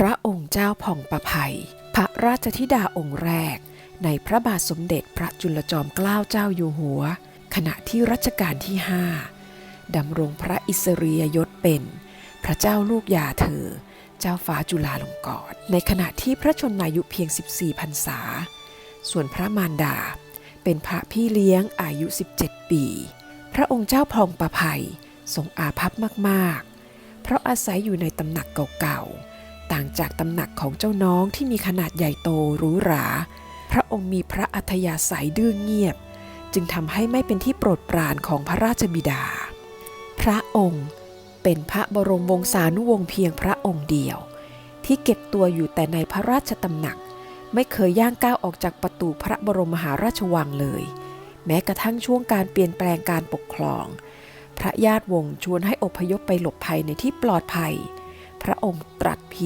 พระองค์เจ้าผ่องประภัย พระราชธิดาองค์แรก ในพระบาทสมเด็จพระจุลจอมเกล้าเจ้าอยู่หัว ขณะที่รัชกาลที่ห้าดำรงพระอิสริยยศเป็น พระเจ้าลูกยาเธอ เจ้าฟ้าจุฬาลงกรณ์ในขณะที่พระชนมายุเพียง 14พรรษา ส่วนพระมารดา เป็นพระพี่เลี้ยงอายุ 17 ปี พระองค์เจ้าพองประภัยทรงอาภัพมาก ๆ เพราะอาศัยอยู่ในตำหนักเก่าๆ ต่างจากตำหนักของเจ้าน้องที่มีขนาดใหญ่โตหรูหรา พระองค์มีพระอัธยาศัยดื้อเงียบ จึงทำให้ไม่เป็นที่โปรดปรานของพระราชบิดา พระองค์เป็นพระบรมวงศานุวงศ์เพียงพระองค์เดียว ที่เก็บตัวอยู่แต่ในพระราชตำหนัก ไม่เคยย่างก้าวออกจากประตูพระบรมมหาราชวังเลย แม้กระทั่งช่วงการเปลี่ยนแปลงการปกครอง พระญาติวงศ์ชวนให้อพยพไปหลบภัยในที่ปลอดภัย พระองค์ตรัสเพียง